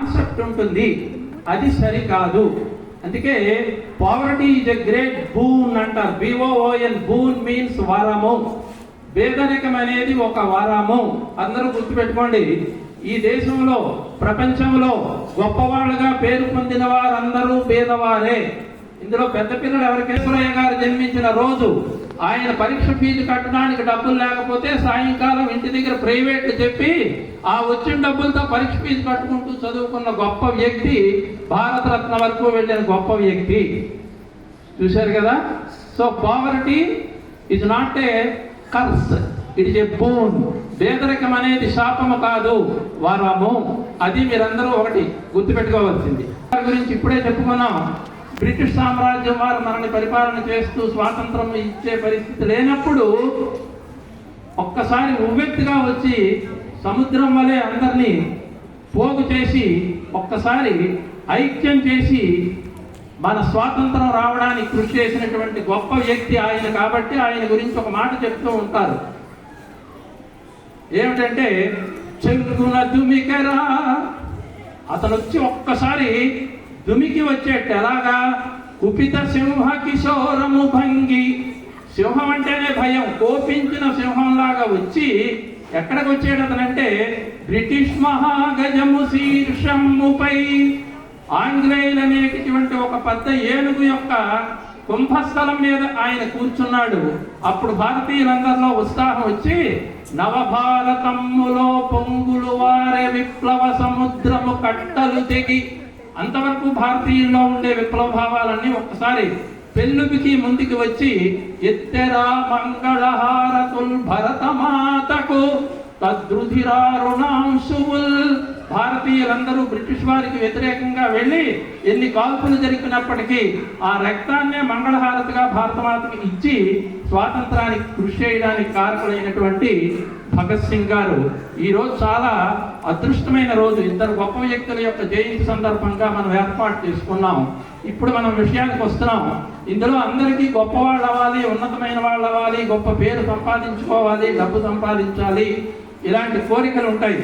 Concept ఉంటుంది. అది సరికాదు. అందుకే poverty is a great boon అంటారు. B O O N boon means వరము. పేదరికం అనేది ఒక వరము. అందరూ గుర్తుపెట్టుకోండి. ఈ దేశంలో ప్రపంచంలో గొప్పవాళ్ళుగా పేరు పొందిన వారందరూ పేదవారే ఇందులో పెద్ద పిల్లలు ఎవరికేశ్వరయ్య గారు జన్మించిన రోజు ఆయన పరీక్ష ఫీజు కట్టడానికి డబ్బులు లేకపోతే సాయంకాలం ఇంటి దగ్గర ప్రైవేట్ చెప్పి ఆ వచ్చిన డబ్బులతో పరీక్ష ఫీజు కట్టుకుంటూ చదువుకున్న గొప్ప వ్యక్తి భారతరత్న వరకు వెళ్ళిన గొప్ప వ్యక్తి. చూశారు కదా? So poverty is not a curse it is a boon పేదరికం అనేది శాపము కాదు వరము. అది మీరందరూ ఒకటి గుర్తుపెట్టుకోవాల్సింది. దాని గురించి ఇప్పుడే చెప్పుకున్నాం. బ్రిటిష్ సామ్రాజ్యం వారు మనల్ని పరిపాలన చేస్తూ స్వాతంత్రం ఇచ్చే పరిస్థితి లేనప్పుడు ఒక్కసారి ఉవ్వెత్తుగా వచ్చి సముద్రం వలె అందరినీ పోగు చేసి ఒక్కసారి ఐక్యం చేసి మన స్వాతంత్రం రావడానికి కృషి చేసినటువంటి గొప్ప వ్యక్తి ఆయన కాబట్టి ఆయన గురించి ఒక మాట చెప్తూ ఉంటారు. ఏమిటంటే చెంగున దుమికరా అతను వచ్చి ఒక్కసారి దుమికి వచ్చేట్టు ఎలాగా? కుపిత సింహ కిశోరము భంగి. సింహం అంటేనే భయం. కోపించిన సింహంలాగా వచ్చి ఎక్కడికి వచ్చాడు అతనంటే బ్రిటిష్ మహాగజము శీర్షముపై ఆంగ్లేయులు అనేటటువంటి ఒక పెద్ద ఏనుగు యొక్క కుంభస్థలం మీద ఆయన కూర్చున్నాడు. అప్పుడు భారతీయులందరిలో ఉత్సాహం వచ్చి నవభారతమ్ములో పొంగులు వారే విప్లవ సముద్రము కట్టలు తెగి అంతవరకు భారతీయుల్లో ఉండే విప్లవ భావాలన్నీ ఒక్కసారి పెళ్ళుబికి ముందుకు వచ్చి ఎత్తెరా మంగళహారతుల్ భరతమాతకు తద్రుధిరారుణాంశువుల్ భారతీయులందరూ బ్రిటిష్ వారికి వ్యతిరేకంగా వెళ్ళి ఎన్ని కాల్పులు జరిపినప్పటికీ ఆ రక్తాన్నే మంగళహారతిగా భారతమాతకి ఇచ్చి స్వాతంత్రానికి కృషి చేయడానికి కారకులైనటువంటి భగత్ సింగ్ గారు. ఈరోజు చాలా అదృష్టమైన రోజు. ఇద్దరు గొప్ప వ్యక్తుల యొక్క జయంతి సందర్భంగా మనం ఏర్పాటు చేసుకున్నాం. ఇప్పుడు మనం విషయానికి వస్తున్నాం. ఇందులో అందరికీ గొప్ప వాళ్ళు అవ్వాలి ఉన్నతమైన వాళ్ళు అవ్వాలి గొప్ప పేరు సంపాదించుకోవాలి డబ్బు సంపాదించాలి. ఇలాంటి కోరికలు ఉంటాయి.